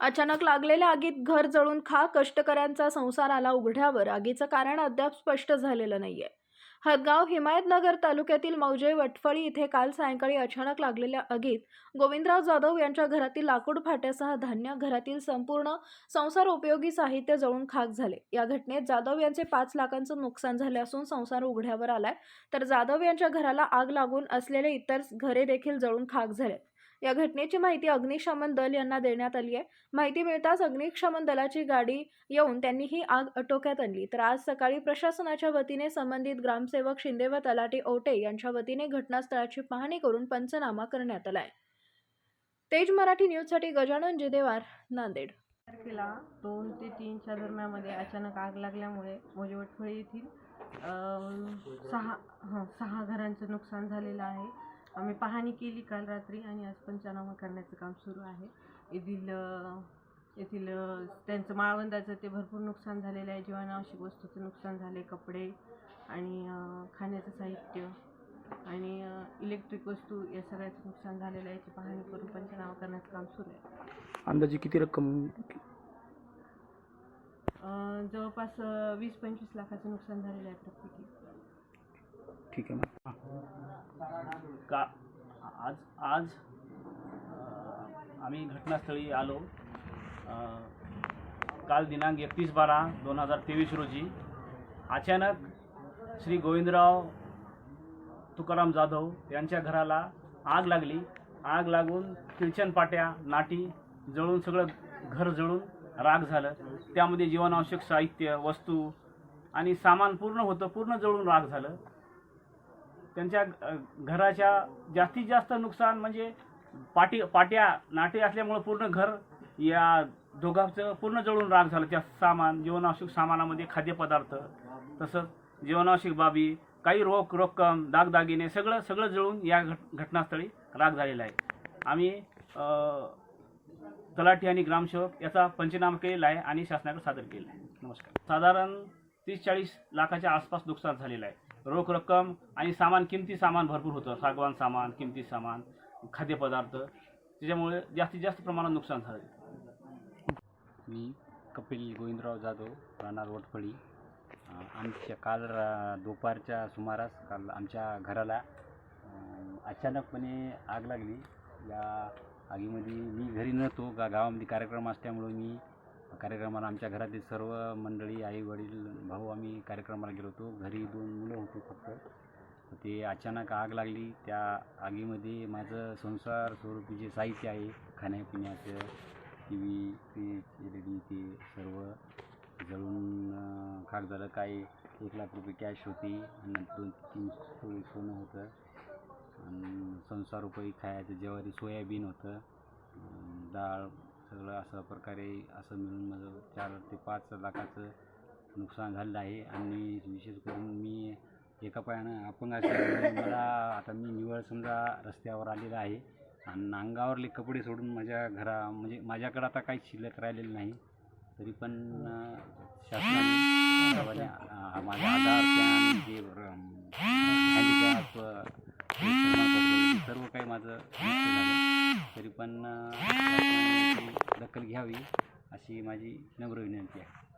अचानक लागलेल्या आगीत घर जळून खा कष्टकऱ्यांचा संसार आला उघड्यावर. आगीचं कारण अद्याप स्पष्ट झालेलं नाहीये. हदगाव हिमायतनगर तालुक्यातील मौजे वटफळी इथे काल सायंकाळी अचानक लागलेल्या आगीत गोविंदराव जाधव यांच्या घरातील लाकूड फाट्यासह धान्य घरातील संपूर्ण संसार उपयोगी साहित्य जळून खाक झाले. या घटनेत जाधव यांचे पाच लाखांचं नुकसान झाले असून संसार उघड्यावर आलाय. तर जाधव यांच्या घराला आग लागून असलेले इतर घरे देखील जळून खाक झाले या घटनेची माहिती अग्निशमन दल यांना देण्यात आली आहे. माहिती मिळताच अग्निशमन दलाची गाडी येऊन त्यांनी ही आग आटोक्यात आणली. तर आज सकाळी प्रशासनाच्या वतीने संबंधित ग्रामसेवक शिंदे व तलाठी ओटे यांच्या वतीने घटनास्थळाची पाहणी करून पंचनामा करण्यात आलाय तेज मराठी न्यूजसाठी गजानन जिदेवार नांदेड. तारखेला दोन ते तीनच्या दरम्यामध्ये अचानक आग लागल्यामुळे मोजेवटफळी येथील सहा हां सहा घरांचं नुकसान झालेलं आहे. आम्ही पाहणी केली काल रात्री आणि आज पंचनामा करण्याचं काम सुरू आहे. येथील येथील त्यांचं माळवंदाचं ते भरपूर नुकसान झालेलं आहे. जीवनावश्यक वस्तूचं नुकसान झाले कपडे आणि खाण्याचं साहित्य आणि इलेक्ट्रिक वस्तू या सगळ्याचं नुकसान झालेलं आहे. याची पाहणी करून पंचनामा करण्याचं काम सुरू आहे. अंदाजे किती रक्कम? जवळपास वीस पंचवीस लाखाचं नुकसान झालेलं आहे प्रत्येकी. ठीक आहे मग का आज आज आम्ही घटनास्थळी आलो. काल दिनांक एकतीस बारा दोन हजार तेवीस रोजी अचानक श्री गोविंदराव तुकाराम जाधव यांच्या घराला आग लागली. आग लागून किचन पाट्या नाटी जळून सगळं घर जळून राग झालं. त्यामध्ये जीवनावश्यक साहित्य वस्तू आणि सामान पूर्ण होतं पूर्ण जळून राग झालं. त्यांच्या घराच्या जास्तीत जास्त नुकसान म्हणजे पाटी पाट्या नाटे असल्यामुळं पूर्ण घर या दोघांचं पूर्ण जळून राग झालं. त्या सामान जीवनावश्यक सामानामध्ये खाद्यपदार्थ तसंच जीवनावश्यक बाबी काही रोख रक्कम दागदागिने सगळं सगळं जळून या घट घटनास्थळी राग झालेला आहे. आम्ही तलाठी आणि ग्रामसेवक याचा पंचनामा केलेला आहे आणि शासनाकडे सादर केलेला आहे. नमस्कार. साधारण तीस चाळीस लाखाच्या आसपास नुकसान झालेलं आहे. रोख रक्कम आणि सामान किमती सामान भरपूर होतं. सागवान सामान किमती सामान खाद्यपदार्थ त्याच्यामुळे जास्तीत जास्त प्रमाणात नुकसान झालं. मी कपिल गोविंदराव जाधव राहणार वटफळी आमच्या काल रा दुपारच्या सुमारास काल आमच्या घराला अचानकपणे आग लागली. या आगीमध्ये मी घरी नव्हतो. गा गावामध्ये कार्यक्रम असल्यामुळं मी कार्यक्रमाला आमच्या घरातील सर्व मंडळी आई वडील भाऊ आम्ही कार्यक्रमाला गेलो होतो. घरी दोन मुलं होतो फक्त. ते अचानक आग लागली. त्या आगीमध्ये माझं संसार स्वरूपी जे साहित्य आहे खाण्यापिण्याचं T V fridge L E D ते सर्व जळून खाक झालं. काही एक लाख रुपये कॅश होती आणि दोन तीन तोळे सोनं होतं. आणि संसार रुपये खायचं ज्वारी सोयाबीन होतं. डाळ सगळं अशा प्रकारे असं मिळून माझं चार ते पाच लाखाचं नुकसान झालेलं आहे. आणि विशेष करून मी एका पायानं अपंग असल्यामुळे मला आता मी निवळ समजा रस्त्यावर आलेला आहे. आणि अंगावरले कपडे सोडून माझ्या घरा म्हणजे माझ्याकडं आता काही शिल्लक राहिलेलं नाही. तरी पण शासनाने माझ्या आधार पॅन जे हँडिकॅप सर्व काही माझं झालं. तरी पण दखल घ्यावी अशी माझी नम्र विनंती आहे.